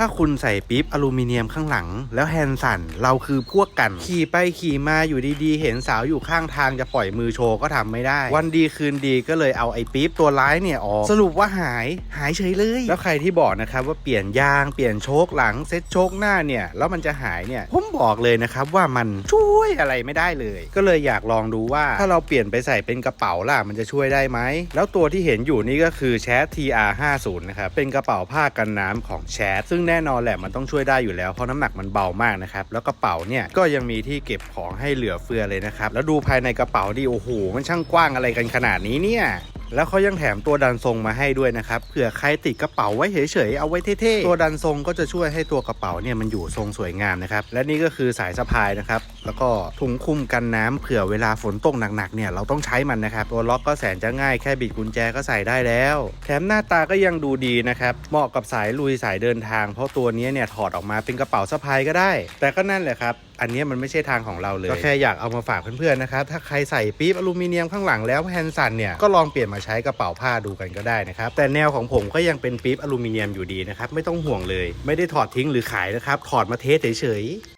ถ้าคุณใส่ปิ๊บอลูมิเนียมข้างหลัง แล้วแฮนด์สั่นเราคือพวกกัน ขี่ไปขี่มาอยู่ดีๆ เห็นสาวอยู่ข้างทางจะปล่อยมือโชว์ก็ทำไม่ได้ วันดีคืนดีก็เลยเอาไอ้ปิ๊บตัวร้ายเนี่ยออก สรุปว่าหายหายเฉยเลย แล้วใครที่บอกนะครับว่าเปลี่ยนยางเปลี่ยนโชคหลังเซ็ตโชคหน้าเนี่ยแล้วมันจะหายเนี่ยผมบอกเลยนะครับว่ามันช่วยอะไรไม่ได้เลย ก็เลยอยากลองดูว่าถ้าเราเปลี่ยนไปใส่เป็นกระเป๋าล่ะมันจะช่วยได้ไหมแล้วตัวที่เห็นอยู่นี่ก็คือแชท TR50 นะครับเป็นกระเป๋าผ้ากันน้ำของแชทซึ่งแน่นอนแหละมันต้องช่วยได้อยู่แล้วเพราะน้ำหนักมันเบามากนะครับแล้วกระเป๋าเนี่ยก็ยังมีที่เก็บของให้เหลือเฟือเลยนะครับแล้วดูภายในกระเป๋าดิโอ้โหมันช่างกว้างอะไรกันขนาดนี้เนี่ย แล้วเขายังแถมตัวดันทรงมาให้ด้วยนะครับเผื่อใครติดกระเป๋าไว้เฉยๆเอาไว้เท่ๆตัวดันทรงก็จะช่วยให้ตัวกระเป๋าเนี่ยมันอยู่ทรงสวยงามนะครับและนี่ก็คือสายสะพายนะครับแล้วก็ถุงคุมกันน้ำเผื่อเวลาฝนตกหนักๆเนี่ยเราต้องใช้มันนะครับตัวล็อกก็แสนจะง่ายแค่บิดกุญแจก็ใส่ได้แล้ว แถมหน้าตาก็ยังดูดีนะครับเหมาะกับสายลุยสายเดินทาง เพราะตัวนี้เนี่ยถอดออกมาเป็นกระเป๋าสะพายก็ได้ แต่ก็นั่นแหละครับอันนี้มันไม่ใช่ทางของเราเลย ก็แค่อยากเอามาฝากเพื่อนๆนะครับ ถ้าใครใส่ปี๊บอลูมิเนียมข้างหลังแล้วแฮนสันเนี่ย ก็ลองเปลี่ยนมาใช้กระเป๋าผ้าดูกันก็ได้นะครับ แต่แนวของผมก็ยังเป็นปี๊บอลูมิเนียมอยู่ดีนะครับ ไม่ต้องห่วงเลย ไม่ได้ถอดทิ้งหรือขายนะครับ ถอดมาเทสเฉยๆ